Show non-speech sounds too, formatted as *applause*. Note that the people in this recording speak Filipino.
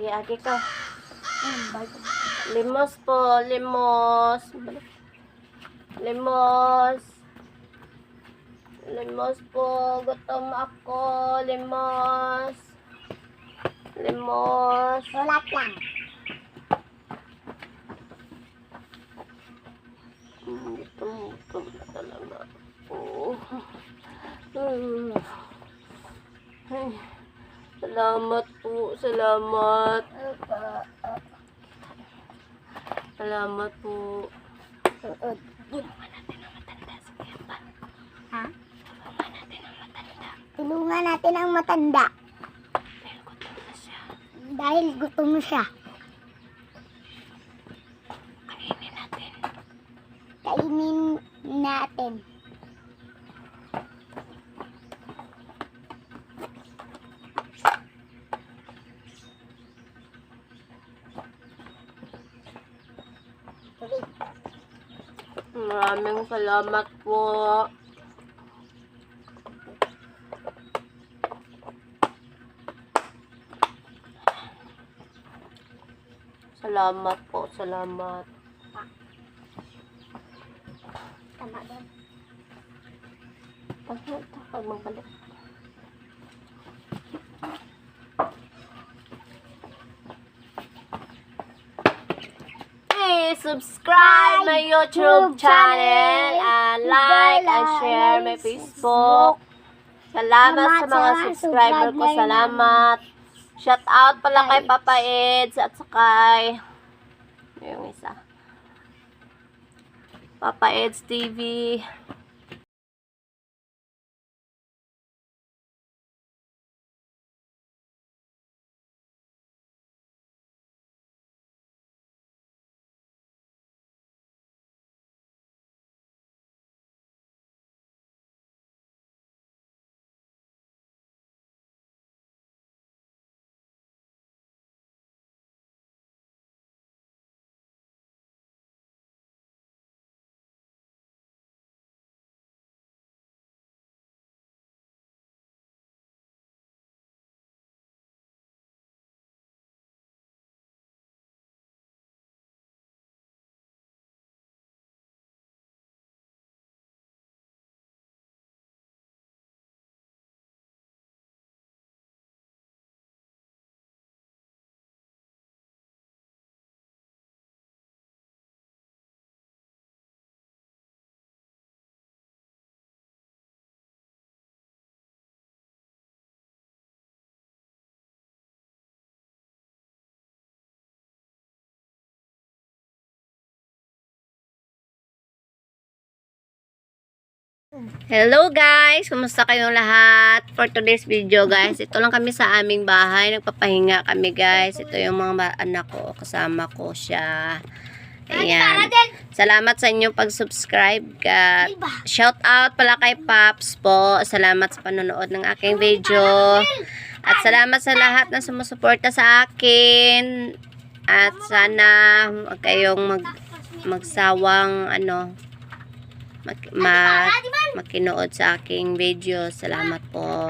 Agi-agi ka. Limos po, limos. Limos. Limos po, gutom ako. Limos. Limos. Sulat lang. Mm, Gutom, gutom na talaga ako. *laughs* Mm. Ay, salamat po, salamat. Salamat po. Suot. Ha? Tulungan natin ang matanda. Dahil gutom siya. Kainin natin. Kainin natin. Maraming salamat po. Salamat po, salamat. Tama doon. Pag pag magbalik. Subscribe my YouTube channel and like and share my Facebook. Salamat sa mga subscriber ko. Salamat. Shout out pala kay Papa Eds at sakay yung isa. Papa Eds TV. Hello guys! Kumusta kayong lahat? For today's video guys, ito lang kami sa aming bahay. Nagpapahinga kami guys. Ito yung mga anak ko. Kasama ko siya. Ayan. Salamat sa inyong pag-subscribe. Ka. Shout out pala kay Paps po. Salamat sa panonood ng aking video. At salamat sa lahat na sumusuporta sa akin. At sana huwag kayong mag, magsawang ano, mag, mag, makinood sa aking video. Salamat po.